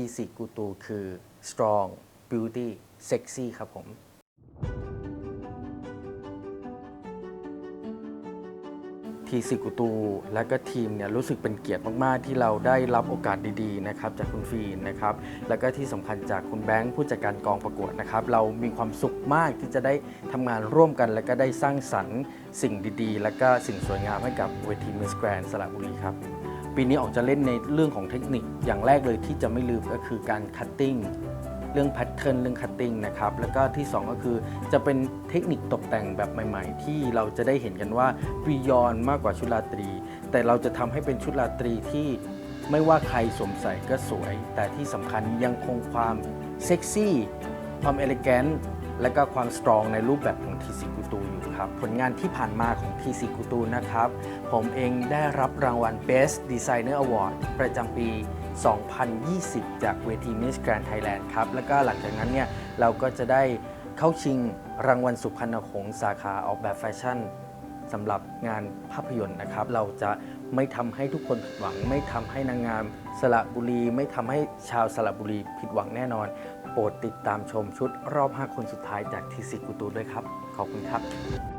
ทีสีกูตูคือ strong beauty sexy ครับผมทีสิกุตูและก็ทีมเนี่ยรู้สึกเป็นเกียรติมากๆ ที่เราได้รับโอกาสดีๆนะครับจากคุณฟีนนะครับแล้วก็ที่สำคัญจากคุณแบงค์ผู้จัดการกองประกวดนะครับเรามีความสุขมากที่จะได้ทำงานร่วมกัน และก็ได้สร้างสรรค์สิ่งดีๆ และก็สิ่งสวยงามให้กับเวทีมิสแกรนสระบุรีครับ ปีนี้ออกจะเล่นในเรื่องของเทคนิคอย่างแรกเลยที่จะไม่ลืมก็คือการคัตติ้งเรื่องแพทเทิร์นเรื่องคัตติ้งนะครับแล้วก็ที่ 2 ก็คือจะเป็นเทคนิคตกแต่งแบบใหม่ ๆ ที่เราจะได้เห็นกันว่าบียอนมากกว่าชุดราตรี แต่เราจะทำให้เป็นชุดราตรีที่ไม่ว่าใครสวมใส่ก็สวย แต่ที่สำคัญยังคงความเซ็กซี่ความเอลิแกนต์ และก็ความสตรองในรูปแบบของทีซีกูตูอยู่ครับ ผลงานที่ผ่านมาของทีซีกูตูนะครับ ผมเองได้รับรางวัล Best Designer Award ประจำปี 2020 จากเวที Miss Grand Thailand ครับ แล้วก็หลังจากนั้นเนี่ยเราก็จะได้เข้าชิงรางวัลสุพรรณหงษ์สาขาออกแบบแฟชั่น สำหรับงานภาพยนตร์นะครับ เราจะไม่ทำให้ทุกคนผิดหวัง ไม่ทำให้นางงามสระบุรี ไม่ทำให้ชาวสระบุรีผิดหวังแน่นอน โปรดติดตามชมชุดรอบ 5 คนสุดท้ายจากทีซีกูตูด้วยครับ ขอบคุณครับ